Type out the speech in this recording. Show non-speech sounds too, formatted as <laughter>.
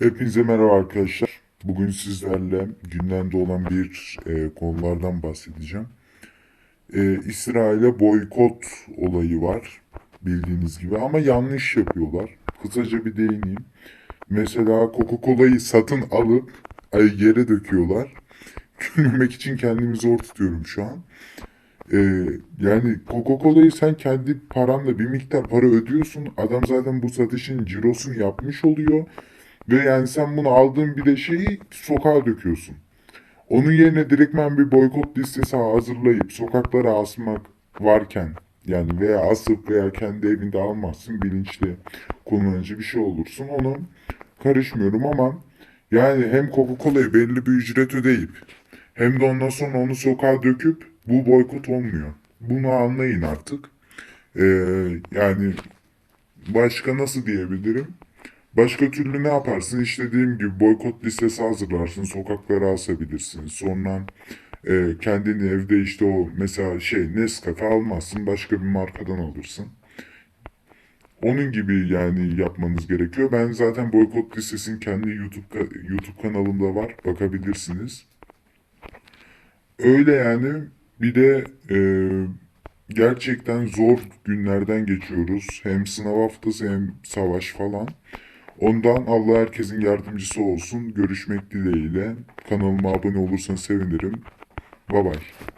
Hepinize merhaba arkadaşlar. Bugün sizlerle gündemde olan bir e, konulardan bahsedeceğim. E, İsrail'e boykot olayı var bildiğiniz gibi ama yanlış yapıyorlar. Kısaca bir değineyim. Mesela Coca-Cola'yı satın alıp ay, yere döküyorlar. <laughs> Gülmemek için kendimi zor tutuyorum şu an. E, yani Coca-Cola'yı sen kendi paranla bir miktar para ödüyorsun. Adam zaten bu satışın cirosunu yapmış oluyor. Ve yani sen bunu aldığın bir de şeyi sokağa döküyorsun. Onun yerine direktmen bir boykot listesi hazırlayıp sokaklara asmak varken yani veya asıp veya kendi evinde almazsın bilinçli kullanıcı bir şey olursun. Onu karışmıyorum ama yani hem Coca-Cola'ya belli bir ücret ödeyip hem de ondan sonra onu sokağa döküp bu boykot olmuyor. Bunu anlayın artık. Ee, yani başka nasıl diyebilirim? Başka türlü ne yaparsın? İşte dediğim gibi boykot listesi hazırlarsın, sokaklara asabilirsin. Sonra e, kendini evde işte o mesela şey Nescafe almazsın, başka bir markadan alırsın. Onun gibi yani yapmanız gerekiyor. Ben zaten boykot listesinin kendi YouTube YouTube kanalımda var, bakabilirsiniz. Öyle yani. Bir de e, gerçekten zor günlerden geçiyoruz. Hem sınav haftası hem savaş falan. Ondan Allah herkesin yardımcısı olsun. Görüşmek dileğiyle. Kanalıma abone olursanız sevinirim. Bye bye.